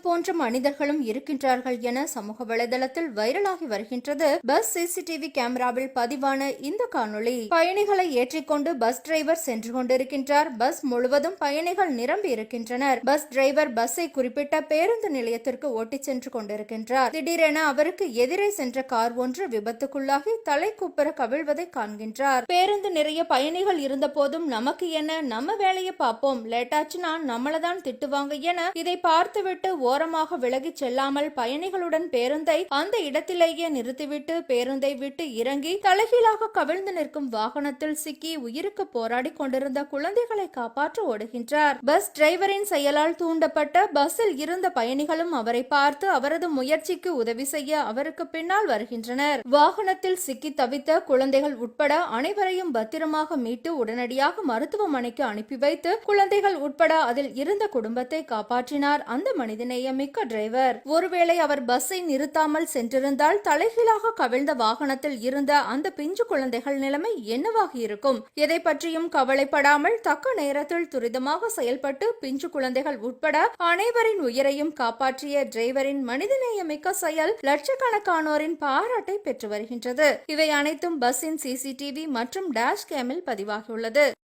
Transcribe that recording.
போன்ற மனிதர்களும் இருக்கின்றார்கள் என சமூக வலைதளத்தில் வைரலாகி வருகின்றது. பஸ் சிசிடிவி கேமராவில் பதிவான இந்த காணொளி. பயணிகளை ஏற்றிக்கொண்டு பஸ் டிரைவர் சென்று கொண்டிருக்கின்றார். பஸ் முழுவதும் பயணிகள் நிரம்பி இருக்கின்றனர். பஸ் டிரைவர் பஸ்ஸை குறிப்பிட்ட பேருந்து நிலையத்திற்கு ஓட்டிச் சென்று கொண்டிருக்கின்றார். திடீரென அவருக்கு எதிரே சென்ற கார் ஒன்று விபத்துக்குள்ளாகி தலை குப்புற கவிழ்வதை காண்கின்றார். பேருந்து நிறைய பயணிகள் இருந்த போதும் நமக்கு என்ன? நம்ம வேலையை பார்ப்போம். லேட்டாச்சுன்னா நம்மளதான் திட்டுவாங்க என இதை பார்த்துவிட்டு ஓரமாக விலகிச் செல்லாமல் பயணிகளுடன் பேருந்தை அந்த இடத்திலேயே நிறுத்திவிட்டு பேருந்தை விட்டு இறங்கி தலைகீழாக கவிழ்ந்து நிற்கும் வாகனத்தில் சிக்கி உயிருக்கு போராடி கொண்டிருந்த குழந்தைகளை காப்பாற்ற ஓடுகின்றார். பஸ் டிரைவரின் செயலால் தூண்டப்பட்ட பஸ்ஸில் இருந்த பயணிகளும் அவரை பார்த்து அவரது முயற்சிக்கு உதவி செய்ய அவருக்கு பின்னால் வருகின்றனர். வாகனத்தில் சிக்கி தவித்த குழந்தைகள் உட்பட அனைவரையும் பத்திரமாக மீட்டு உடனடியாக மருத்துவமனைக்கு அனுப்பி வைத்து குழந்தைகள் உட்பட அதில் இருந்த குடும்பத்தை காப்பாற்றினார். அந்த மனிதன் மனிதநேயமிக்க டிரைவர் ஒருவேளை அவர் பஸ்ஸை நிறுத்தாமல் சென்றிருந்தால் தலைகீழாக கவிழ்ந்த வாகனத்தில் இருந்த அந்த பிஞ்சு குழந்தைகள் நிலைமை என்னவாக இருக்கும்? எதை பற்றியும் கவலைப்படாமல் தக்க நேரத்தில் துரிதமாக செயல்பட்டு பிஞ்சு குழந்தைகள் உட்பட அனைவரின் உயிரையும் காப்பாற்றிய டிரைவரின் மனிதநேயமிக்க செயல் லட்சக்கணக்கானோரின் பாராட்டை பெற்று வருகின்றது. இவை அனைத்தும் பஸ்ஸின் சிசிடிவி மற்றும் டேஷ் கேமில் பதிவாகியுள்ளது.